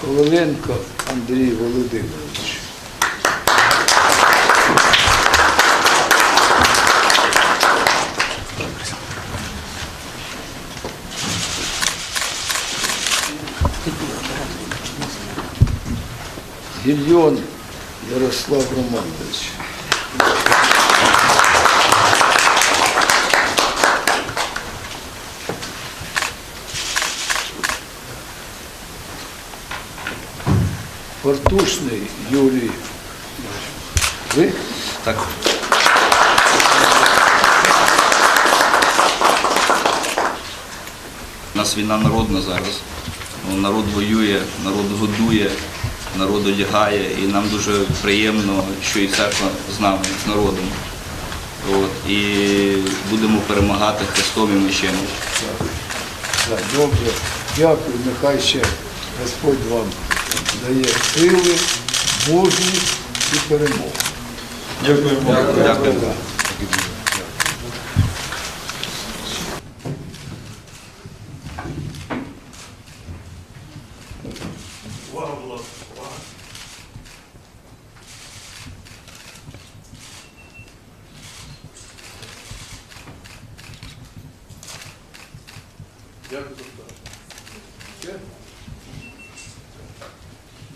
Коваленко Андрій Володимирович. Гільйон Ярослав Романович. Фортушний Юрій. Ви? Так. У нас війна народна зараз. Ну, Народ воює, народ годує, народ одягає, і нам дуже приємно, що і церква з нами, з народом. От, і будемо перемагати Христом і мечем. Так, добре. Дякую. Нехай ще Господь вам дає сили, мужність і перемогу. Дякую.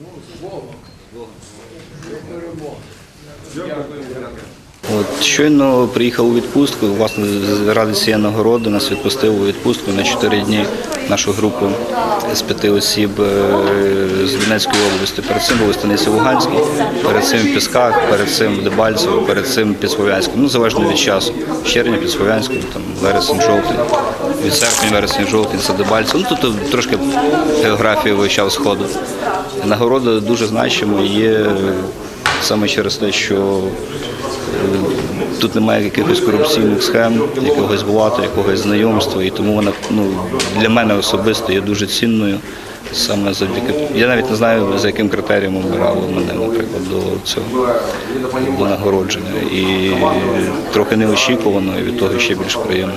Ну, з Богом. До перемоги. От щойно приїхав у відпустку. Власне, ради цієї нагороди нас відпустив у відпустку на 4 дні нашу групу з п'яти осіб е, з Донецької області. Перед цим були станиці Луганській, перед цим в Пісках, перед цим в Дебальцево, перед цим під Слов'янськом. Ну залежно від часу. З червня під Слов'янськом, там вересень, жовтень, від серпня, вересень, жовтень, це Дебальцево. Ну тут трошки географія вивчав сходу. Нагорода дуже значима є саме через те, що Тут немає якихось корупційних схем, якогось блату, якогось знайомства, і тому вона ну, для мене особисто є дуже цінною. Саме завдяки. Я навіть не знаю, за яким критерієм обирали мене, наприклад, до цього до нагородження. І трохи неочікувано, і від того ще більш приємно.